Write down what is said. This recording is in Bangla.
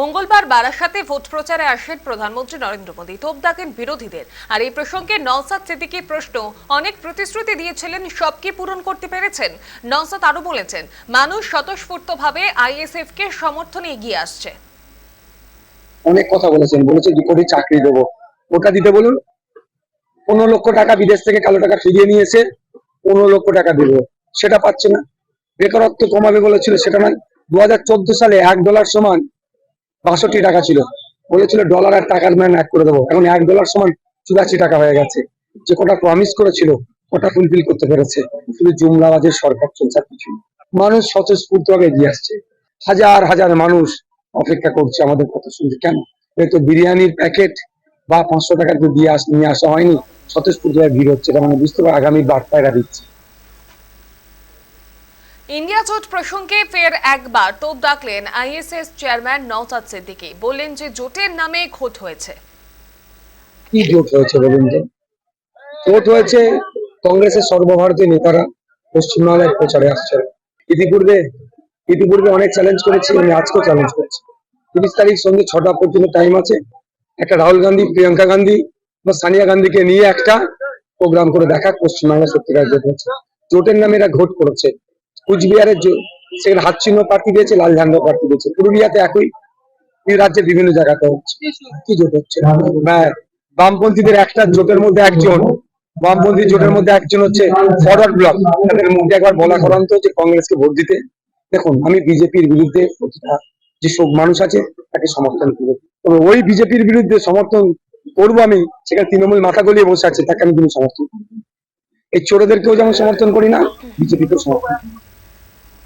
মঙ্গলবার বারাসাতে ভোট প্রচারে আসেন প্রধানমন্ত্রী নরেন্দ্র মোদী। তোপ দাগেন বিরোধীদের। আর এই প্রসঙ্গে নওসাদ সিদ্দিকির প্রশ্ন, অনেক প্রতিশ্রুতি দিয়েছিলেন, সব কি পূরণ করতে পেরেছেন? নওসাদ আরও বলেছেন, মানুষ স্বতঃস্ফূর্তভাবে আইএসএফ কে সমর্থনে এগিয়ে আসছে। অনেক কথা বলেছেন বলেছে দু কোটি চাকরি দেবো। ওটা দিতে বলুন, পনেরো লক্ষ টাকা বিদেশ থেকে কালো টাকা ফিরিয়ে নিয়েছে পনেরো লক্ষ টাকা দেব সেটা পাচ্ছে না। বেকারত্ব কমাবে বলেছিল, সেটা নয়। দু সালে এক ডলার সমান বাষট্টি টাকা ছিল। বলেছিল ডলার আর টাকার ম্যান এক করে দেবো। এখন এক ডলার সমান চুরাশি টাকা হয়ে গেছে। যে কটা প্রমিস করেছিল, ওটা ফুলফিল করতে পেরেছে। শুধু জুমলাবাজের সরকার চলছে কিছু। মানুষ স্বতঃস্ফূর্ত এগিয়ে আসছে। হাজার হাজার মানুষ অপেক্ষা করছে আমাদের কথা শুনতে। কেন? এই তো বিরিয়ানির প্যাকেট বা পাঁচশো টাকার দিয়ে নিয়ে আসা হয়নি। স্বতঃস্ফূর্ত ভিড় হচ্ছে। এটা মানে বুঝতে পারে, আগামী বার্তা এরা দিচ্ছে। ইন্ডিয়া জোট প্রসঙ্গে ফের একবার তোপ দাগলেন আইএসএস চেয়ারম্যান নওসাদ সিদ্দিকী। বললেন যে জোটের নামে খোট হয়েছে। কি জোট হয়েছে বলুন তো? জোট হয়েছে কংগ্রেসের সর্বভারতীয় নেতারা পশ্চিমবাংলায় প্রচারে আসছে ইতিপূর্বে ইতিপূর্বে অনেক চ্যালেঞ্জ করেছি, আমি আজকেও চ্যালেঞ্জ করেছি। তিরিশ তারিখ সন্ধ্যে ছটা পর্যন্ত টাইম আছে। একটা রাহুল গান্ধী, প্রিয়াঙ্কা গান্ধী বা সানিয়া গান্ধীকে নিয়ে একটা প্রোগ্রাম করে দেখা পশ্চিমবাংলা সত্যিকার জোট হচ্ছে জোটের নামে এরা ঘোট করেছে। কুচবিহারের সেখানে হাত চিহ্ন প্রার্থী দিয়েছে, লাল ঝান্ডা প্রার্থী দিয়েছে। পুরুলিয়াতে একই রাজ্যের বিভিন্ন জায়গাতে হচ্ছে। কি জোট হচ্ছে? হ্যাঁ বামপন্থীদের একটা জোটের মধ্যে একজন। বামপন্থী জোটের মধ্যে একজন হচ্ছে ফরওয়ার্ড ব্লক। তাদের মুখে একবার বলা করান্ত হচ্ছে কংগ্রেসকে ভোট দিতে। দেখুন, আমি বিজেপির বিরুদ্ধে যে সব মানুষ আছে, তাকে সমর্থন করব। তবে ওই বিজেপির বিরুদ্ধে সমর্থন করব আমি, সেখানে তৃণমূল মাথা গলিয়ে বসে আছে, তাকে আমি কিন্তু সমর্থন এই চোরদেরকেও যেমন সমর্থন করি না, বিজেপিকেও সমর্থন।